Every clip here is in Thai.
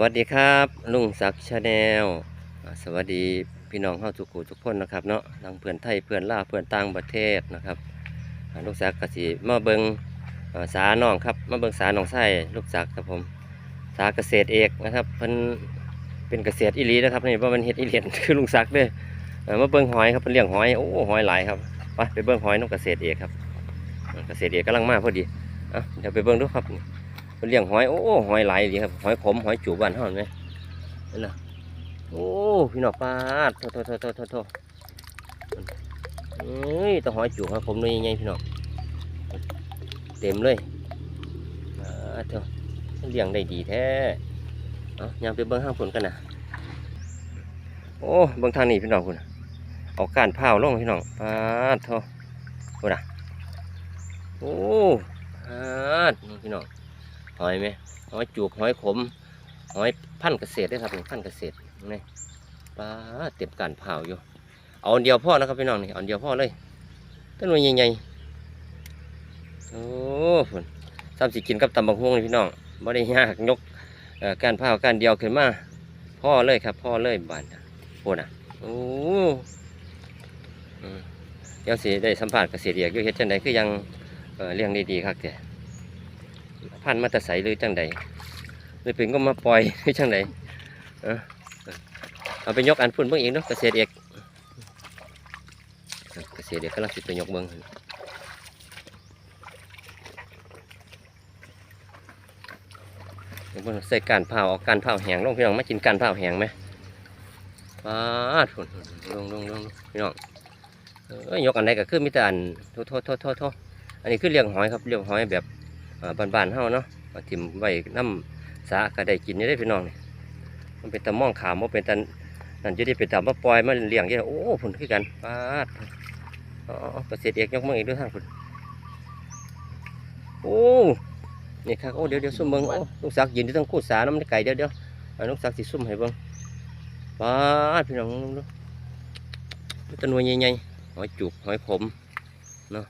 วัสดีครับลุงศักดิ์ชาแนลสวัสดีพี่น้องเฮาทุกขูทุกคนนะครับเนาะทั้งเพื่อนไทยเพื่อนลาวเพื่อนต่างประเทศนะครับลูกศักดิ์กสิมาเบิงอ่าสาน้องครับมาเบิงสาหนองไส้ลูกศักดิ์ครับผมสาเกษตรเอกนะครับเพิ่นเป็นเกษตรอีหลีนะครับนี่ว่ามันเฮ็ดอีเลียนคือลุงศักดิ์เด้อมาเบิงหอยครับเพิ่นเลี้ยงหอยโอ้หอยหลายครับไปไปเบิงหอยน้องเกษตรเอกครับเกษตรเอกกำลังมาพอดีอะเดี๋ยวไปเบิงดูครับ เพิ่นเลี้ยงหอย โอ้หอยหลายดีครับหอยขมหอยจูบบ้านเฮาเห็นไหมนั่นนะโอ้พี่น้องปาดโทโทโทโทโทโทเอ้ยแตะหอยจูบหอยขมนี่ใหญ่ๆพี่น้องเต็มเลยอ่าเถอะเลี้ยงได้ดีแท้เอายามไปเบิ่งห้างผลกันนะโอ้เบิ่งทางนี้พี่น้องคุณเอากานพร้าวลงพี่น้องปาดเถอะคุณน่ะโอ้ปาดนี่พี่น้อง หอยไหมหอยจูบหอยขมหอยพันธุ์เกษตรได้ครับพันธุ์เกษตรนี่ปลาเต็มการเผาอยู่เอาเดียวพ่อนะครับพี่น้องนี่เอาเดียวพ่อเลยต้นไม้ใหญ่ๆโอ้ฝนซ้ำสิกินกับตำบักฮวงนี่พี่น้องไม่ได้ยากยกการเผาการเดียวขึ้นมาพ่อเลยครับ พ่อเลยบานโอ้น่ะโอ้อืมเดี๋ยวสิได้สัมผัสเกษตรเอกยู่เฮ็ดจังใดคือยังเอ่อเลี้ยงได้ดีครับแก พันมาตะใสหรือจังใดหรือเป็นก็มาปล่อยหรือจังใดเอาไปยกอันพุ่นเบิ่งเองเนาะเกษตรเอกเกษตรเอกกำลังสิไปยกเบิ่งเดี๋ยวเบิ่งใส่การเผาเอาการเผาแหงลงพี่น้องมากินการเผาแหงไหมปาดพุ่นลงลงลงลงพี่น้องเอ้ยยกอันใดก็คือมีแต่อันโทษโทษโทษโทษอันนี้คือเลี้ยงหอยครับเลี้ยงหอยแบบ บ้านๆเฮาเนาะมาทิมไว้น้ำสาก็ได้กินนี่ได้พี่น้องนี่มันเป็นตะม่องขามว่าเป็นตะนั่นจะได้เป็นตะมาปล่อยมาเลี้ยงยี่โอ้ผลคือกันปาดอ๋อเกษตรเอกยกมืออีกด้วยทางคุณโอ้นี่ครับโอ้เดี๋ยวเดี๋ยวซุ่มเบิ้งโอ้ลูกศักดิ์ยืนที่ต้องกู้สาน้ำไก่เดี๋ยวเดี๋ยวลูกศักดิ์สิซุ่มให้เบิ้งปาดพี่น้องดูดูต้นวยใหญ่ๆหอยจูบหอยขมเนาะ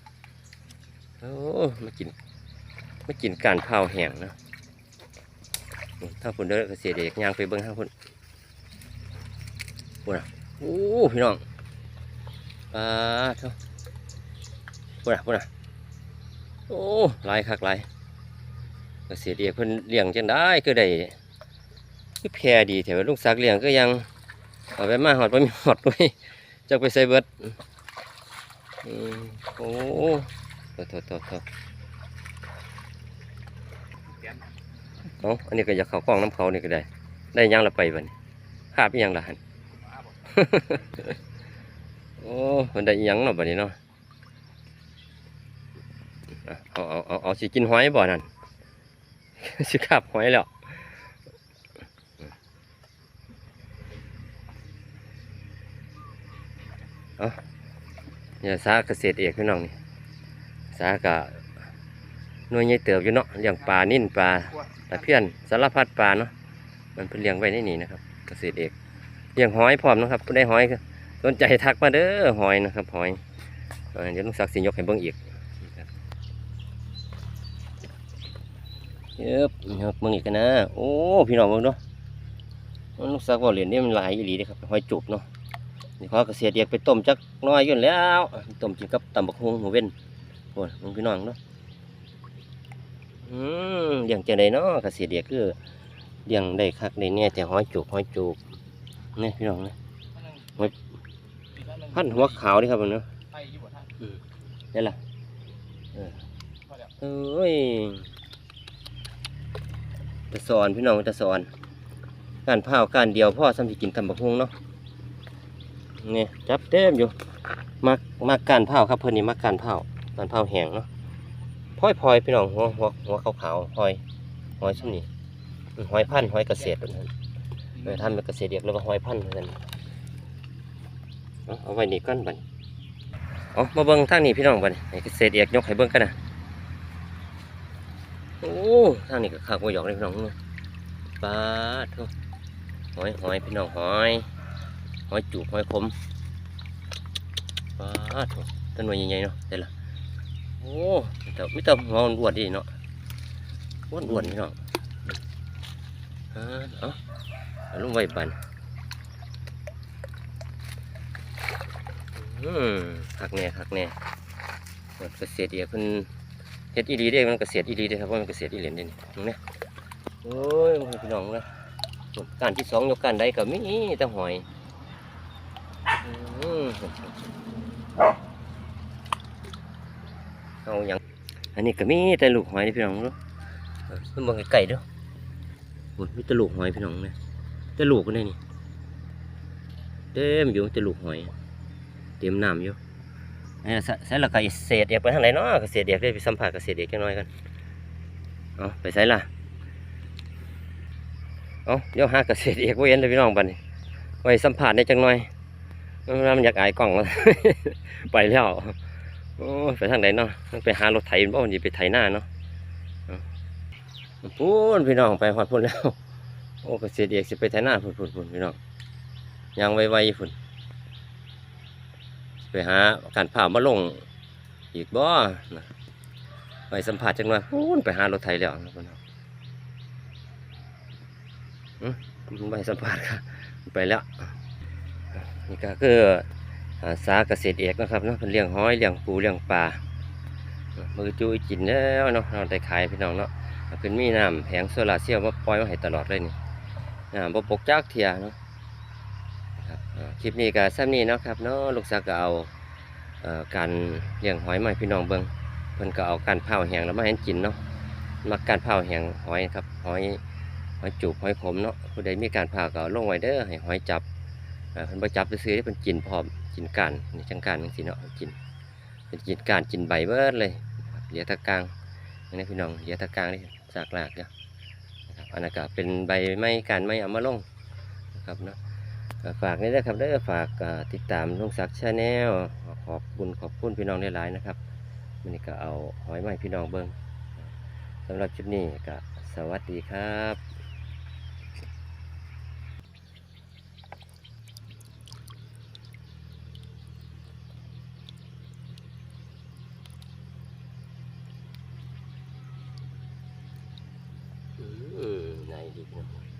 โอ้มากิน ไม่กินการเผาแห้งนะถ้าพุ่นเด้อกเกษตรเอกยางไปเบิ้งข้างพุ่นพุ่นอะโอ้พี่น้องปลาเท่าพุ่นอะพุ่นอะโอ้ลายคักลายกเกษตรเอกเพิ่นเลี้ยงจังได้คือได้คือแพรดีแถวลุงซักเลี้ยงก็ยังเอาไปมาหอดไปมีหอดด้วยจักไปใส่เบิดอืมโอ้โถโถโถโถ เอ้าอันนี้ก็อยากเขากล้องน้ำเขานี่ก็ได้ ได้ยังละไปบันี้าบยังละหันโอ้มันได้ยังเนาะบัดนี้เนาะอะเอาเอาเอาเอาสิกินหอยบ่อนั่นสิคาบหอยแล้วเอาเนี่ยสาเกษตรเอกพี่น้องนี่สากะ หน่วยใหญ่เติบอยู่เนาะเลี้ยงปลานิ่นปลาตะเพียนสารพัดปลาเนาะมันเป็นเลี้ยงไว้ในนี่นะครับ เกษตรเอกเลี้ยงหอยพร้อมนะครับผู้ได้หอยสนใจทักมาเด้อหอยนะครับหอยเดี๋ยวลุงศักดิ์สิยกให้เบิ่งอีกเยบยกเบิ่งอีกกันนะโอ้พี่น้องเบิ่งเนาะลุงศักดิ์ว่าเหรียญนี่มันหลายอีหลีเด้ครับหอยจุบเนาะนี่พอเกษตรเอกไปต้มจักน้อยยู่แล้วต้มกินกับตำบักฮวงหมูเว้นโอ้ยมึงพี่น้องเนาะ อืมเลี้ยงจังไดเนาะเกษตรเดียคือเลี้ยงได้คักได้เนี่ยแต่หอยจูบห้อยจูบนี่พี่น้องนะพันหัวขาวนี่ครับผมเนาะนี่ล่ะเออพอแล้วเอ้ยจะสอนพี่น้องจะสอน การเผาการเดียวพ่อซ้ำสิกินตำบักฮุงเนาะนี่จับเต็มอยู่มักมักการเผาครับเพิ่อนนี่มักการเผาการเผาแห้งเนาะ พลอยพลอยพี่น้องหัวหัวหัวขาวขาวๆพลอยหอยชุ่มนี่หอยพันธุ์หอยเกษตรแบบนั้นเออทำเป็นเกษตรเรียกแล้วก็หอยพันธุ์เหมือนกันเอาไว้นี่ก้อนบันเอามาเบิ้งทางนี้พี่น้องบันให้เกษตรเอกยกให้เบิ้งกันนะโอ้ทางนี้ก็ขากว่าหยอกเลยพี่น้องเนาะปลาทุหอยหอยพี่น้องหอยหอยจูบหอยขมปลาทุต้นไม้ใหญ่ๆเนาะเดี๋ยวละ โอ้แต่วิตาหัวมันอ้วนดีเนาะอ้วนอ้วนๆพี่น้องอ่าเอาเอาลงไว้บันอืมคักแน่คักแน่มันเกษตรเอียเพิ่นเฮ็ดอีดีเด้มันเกษตรอีดีเด้ครับว่ามันเกษตรอีเหรียญเด้นี่ตรงเนี้ยโอ้ยพี่น้องนะการที่สองยกการใดก็มีแต่หอยอืม เอาอย่างอันนี้ก็มีแต่ลูกหอยพี่น้องเนาะเออเพิ่นบิ่งไกลๆด้อโอ้ยมีแตะลูกหอยพี่น้องเนี่ยแตะลูกก็ได้นี่เต็มอยู่แตะลูกหอย เต็มน้ำอยู่ไอ้ใส่ใส่ละไก่เศษเอกไปทางไหนเนาะเกษตรเอกได้ไปสัมผัสกับเกษตรเอกจังน้อยกันเอาไปใส่ละเอาเดี๋ยวหาเกษตรเอกไว้เห็นเลยพี่น้องบันี้ไว้สัมผัสได้จังน้อยมันอยากอายกล่อง ไปแล้ว อ้ไปทางไหนเนาะไปหารถไถบ่มันจะไปไถหน้าเนาะพูนพี่น้องไปหอดพุ่นแล้ว โอ้เกษตรเอกสิไปไถนาพุ่นพุ่นพุ่นพี่น้องยังไวๆพุ่นไปหาการผ่ามาลงอีกบ่นะไปสัมผัสจังหน่อยพูนไปหารถไถแล้วพี่น้องอืมไปสัมผัสค่ะไปแล้วนี่ก็คือ สาเกษตรเอกนะครับเนาะเพิ่นเลี้ยงหอยเลี้ยงปูเลี้ยงปลามือจุยกินแล้วเนาะเราได้ขายพี่น้องเนาะเพิ่นมีน้ำแผงโซลาเซลล์มาปล่อยมาให้ตลอดเลยนี่น้ำบ่ปกจักเทียเนาะคลิปนี้ก็ซ้ำนี้เนาะครับเนาะลูกสาวก็เอาการเลี้ยงหอยมาให้พี่น้องเบิ่งเพิ่นก็เอาการเผาแห้งแล้วมาให้กินเนาะมักการเผาแห้งหอยครับหอยหอยจูบหอยขมเนาะผู้ใดมีการเผาก็ลงไว้เด้อให้หอยจับเอ่อเพิ่นบ่จับซื่อๆเด้เพิ่นกินพร้อม กินก้านนี่จังกานจังซี่เนาะกินเพิ่นกินกานกินใบเบิดเลยเหลือแตะกลางนนี้พี่น้องเหยียตะกลางนี่จากหลากเนาะนะครับอันนั้นก็เป็นใบไม้การไม้เอามาลงนะครับเนาะฝากนี่ด้วยครับเด้ฝากติดตามลุงศักดิ์ชาแนลขอบคุณขอบคุณพี่น้องหลายๆนะครับมันนี้ก็เอาหอยไม้พี่น้องเบิ้งสำหรับคลิปนี้ก็สวัสดีครับ อืมไหนดีเน้อง